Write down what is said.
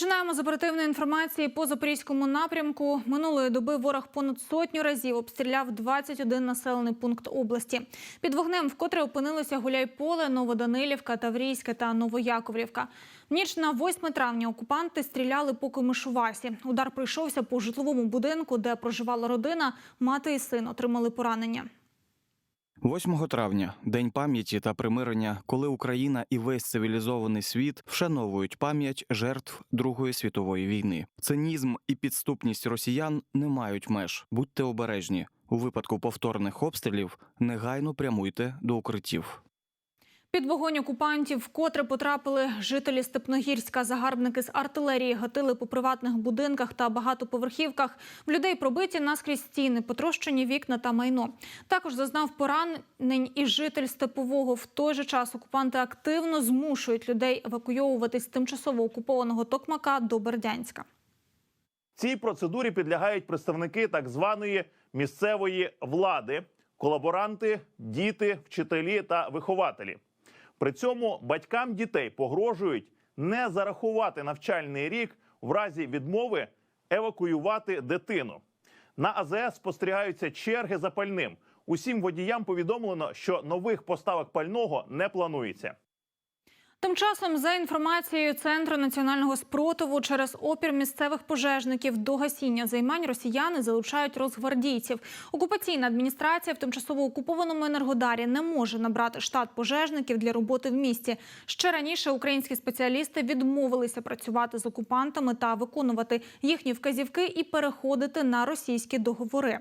Починаємо з оперативної інформації по запорізькому напрямку. Минулої доби ворог понад сотню разів обстріляв 21 населений пункт області. Під вогнем вкотре опинилися Гуляйполе, Новоданилівка, Таврійське та Новояковлівка. В ніч на 8 травня окупанти стріляли по Комишувасі. Удар прийшовся по житловому будинку, де проживала родина. Мати і син отримали поранення. 8 травня день пам'яті та примирення, коли Україна і весь цивілізований світ вшановують пам'ять жертв Другої світової війни. Цинізм і підступність росіян не мають меж. Будьте обережні. У випадку повторних обстрілів негайно прямуйте до укриттів. Під вогонь окупантів вкотре потрапили жителі Степногірська. Загарбники з артилерії гатили по приватних будинках та багатоповерхівках. В людей пробиті наскрізь стіни, потрощені вікна та майно. Також зазнав поранень і житель Степового. В той же час окупанти активно змушують людей евакуйовуватись з тимчасово окупованого Токмака до Бердянська. Цій процедурі підлягають представники так званої місцевої влади, колаборанти, діти, вчителі та вихователі. При цьому батькам дітей погрожують не зарахувати навчальний рік в разі відмови евакуювати дитину. На АЗС спостерігаються черги за пальним. Усім водіям повідомлено, що нових поставок пального не планується. Тим часом, за інформацією Центру національного спротиву, через опір місцевих пожежників до гасіння займань росіяни залучають розгвардійців. Окупаційна адміністрація в тимчасово окупованому енергодарі не може набрати штат пожежників для роботи в місті. Ще раніше українські спеціалісти відмовилися працювати з окупантами та виконувати їхні вказівки і переходити на російські договори.